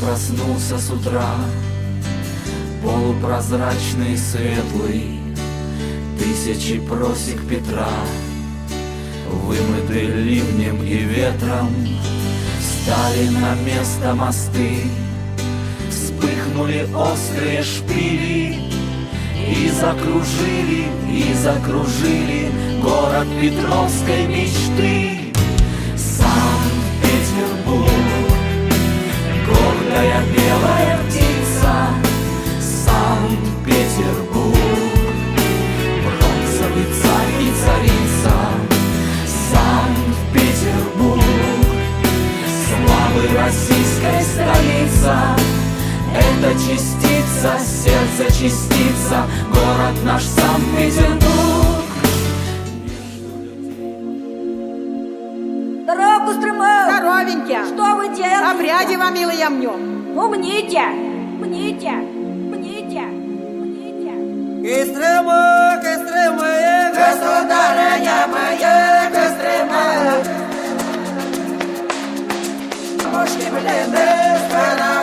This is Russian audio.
проснулся с утра. Полупрозрачный и светлый Тысячи просек Петра. Вымыты ливнем и ветром Стали на место мосты. Вспыхнули острые шпили И закружили, и закружили Город Петровской мечты столица Это частица, сердце частица Город наш Санкт-Петербург Здорово, Костромов! Здоровенько! Что вы делаете? Обряди вам, милый, мнем. Ну, мните! Мните! Мните! Мните! Кострома, Moșchi bine de speranță